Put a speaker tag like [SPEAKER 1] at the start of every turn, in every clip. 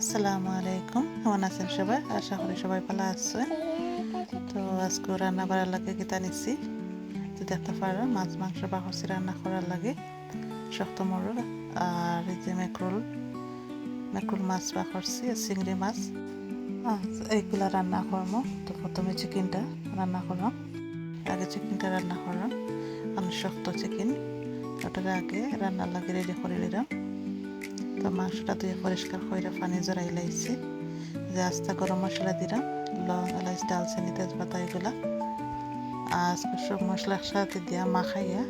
[SPEAKER 1] আসসালামু আলাইকুম। কেমন আছেন সবাই? আশা করি সবাই ভালো আছে তো আজকে রান্না করার লাগে কিতা নিচ্ছি তো দেখতে পারো, মাছ, মাংস বা হসি রান্না করার লাগে। শক্ত মরুর আর এই যে মেকরুল মেকরুল মাছ বা করছি চিংড়ি মাছ। এইগুলা রান্না করব। তো প্রথমে চিকেনটা রান্না করলাম আগে চিকেনটা রান্না করলাম আমি শক্ত চিকেন ওটাকে আগে রান্নার লাগে রেডি করে নিলাম। তো মাংসটা ধুয়ে পরিষ্কার করে পানি জড়াই লাইছি। যে আস্তা গরম মশলা দিলাম লং এলাচ, ডালচিনি, তেজপাতা এগুলা। আজকে সব মশলা একসাথে দিয়া মাখাইয়া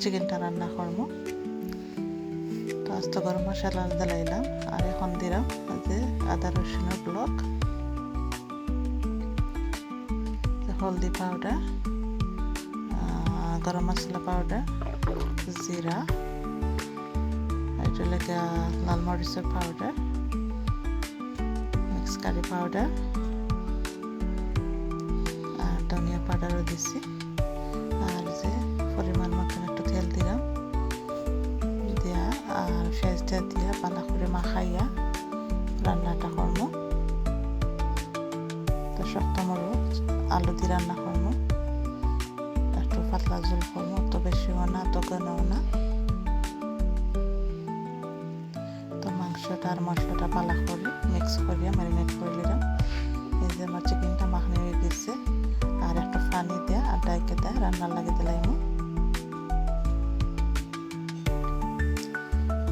[SPEAKER 1] চিকেনটা রান্না করব। তো আস্ত গরম মশলা দিলাইলাম আর এখন দিলাম যে আদা রসুনের ব্লক। হলদি পাউডার গরম মশলা পাউডার, জিরা। এটা লেগে লাল মরিচের পাউডার মিক্স কারি পাউডার আর ধনিয়া পাউডারও দিছি। আর যে পরিমাণ মতন একটু তেল দিলাম। দিয়া, আর পেঁয়াজটা দিয়া পালা করে মাখাইয়া রান্নাটা করব তো শক্ত মরচ আলু দিয়ে রান্না করব একটু পাতলা ঝোল করব তো বেশিও না, তো না। মাংসটা আর মশলাটা পালা করে মিক্স করিয়া ম্যারিনেট করে নিলাম। এই যে আমার চিকেনটা মাখানি হয়ে গেছে। আর একটা পানি দেয়া আর ডাইকে দেয়, রান্নার লাগে দিলাম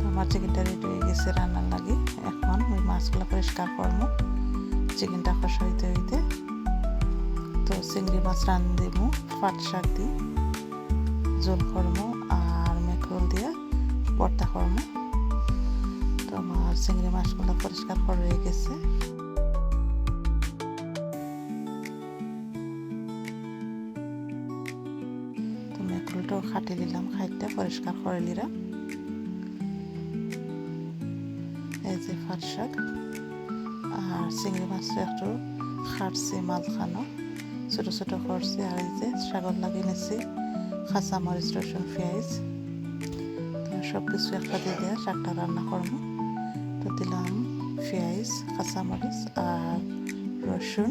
[SPEAKER 1] আমার চিকেনটা রেডি হয়ে গেছে রান্নার লাগে। এখন ওই মাছগুলো পরিষ্কার করব। চিকেনটা কষা হইতে। হইতে তো চিংড়ি মাছ রান দিব, পাট শাক দিই জোল করব আর মেকরোল দিয়ে ভর্তা করব। তো আমার চিংড়ি মাছগুলো পরিষ্কার করে হয়ে গেছে। তো মেকুলটাও খাটি নিলাম খাইতে পরিষ্কার করে নিলাম। এই যে ফাট শাক, আর চিংড়ি মাছটা একটু খাটছি মাঝখানো, ছোটো ছোটো করছি, আর এই যে শাগর লাগিয়ে নিছি কাঁচা মরিচ রসুন, পেঁয়াজ। সব কিছু একসাথে দিয়ে শাকটা রান্না করব। তো দিলাম পেঁয়াজ কাঁচামরিচ আর রসুন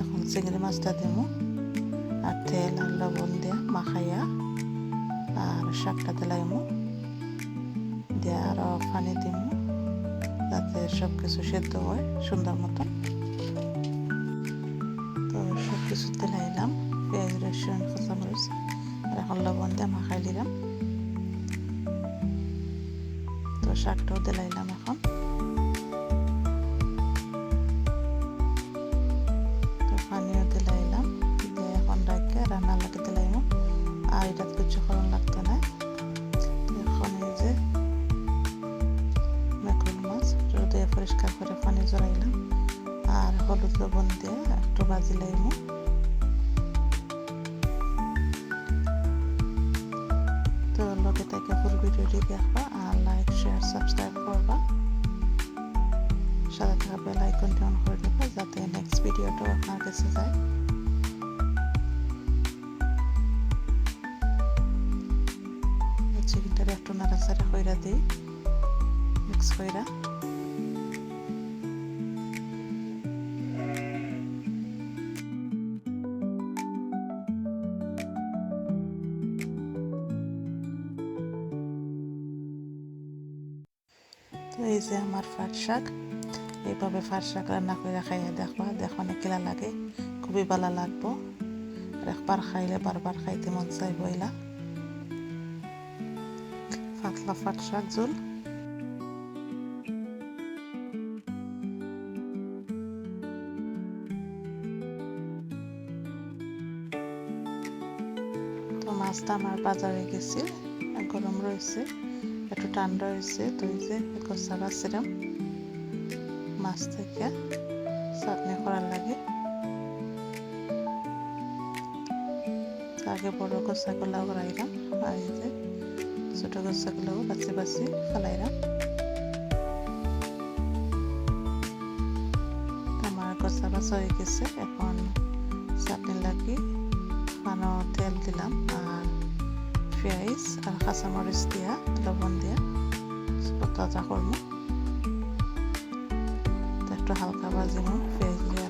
[SPEAKER 1] এখন চিংড়ি মাছটা দিব আর তেল আর লবণ দিয়ে মাখাইয়া আর শাকটা দিলাইমু দিয়ে আরও পানি দিব যাতে সব কিছু সেদ্ধ হয় সুন্দর মতন তো সব কিছু দিলাইলাম পেঁয়াজ রসুন কাঁচামরিচ আর এখন লবণ দিয়ে মাখাই দিলাম শাকটাও দিলাইলাম এখন। পানিও দিলাইলাম দিয়ে এখন রাখে রান্না লাগে দিলাইম আর এটা কিছু করণ লাগতো না। এখন এই যে মেকুল মাছ দিয়ে পরিষ্কার করে পানি জড়াইলাম আর হলুদ লবণ দিয়ে একটু বাজি লাইমু তো লগে থেকে ফুল ভিডিওটি দেখবা লাইক শেয়ার সাবস্ক্রাইব করবা সাথে থাকা বেল আইকনটি অন করে দেবা, যাতে নেক্সট ভিডিওটাও আপনার কাছে যায়। চিকেনটা একটু নাড়াচাড়া কইরা দিই মিক্স কইরা। এই যে আমার ফাট শাক। এইভাবে ফাট শাক রান্না করে খাইয়ে দেখবা, দেখো কেলা লাগে, খুবই ভালো লাগবো। একবার খাইলে বারবার খাইতে মন চাই বইলা পাতলা ফাট শাক জোল তো মাছটা আমার বাজারে গেছে, গরম রয়েছে। একটু ঠান্ডা হয়েছে, তো এই যে কষা বাছিলাম মাছ থেকে চাটনি করার লাগে। আগে বড় কষাগুলাও করাইলাম, আর এই যে ছোট কষাগুলাও বাছি বাছি ফেলাইলাম। আমার কষা বাছা হয়ে গেছে, এখন আইচ আর কাঁচামরিচ দিয়া, লবণ দিয়া তাজা করব একটু হালকা ভাজিমো, পেঁয়াজ দিয়ে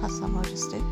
[SPEAKER 1] কাঁচামরিচ দিয়ে।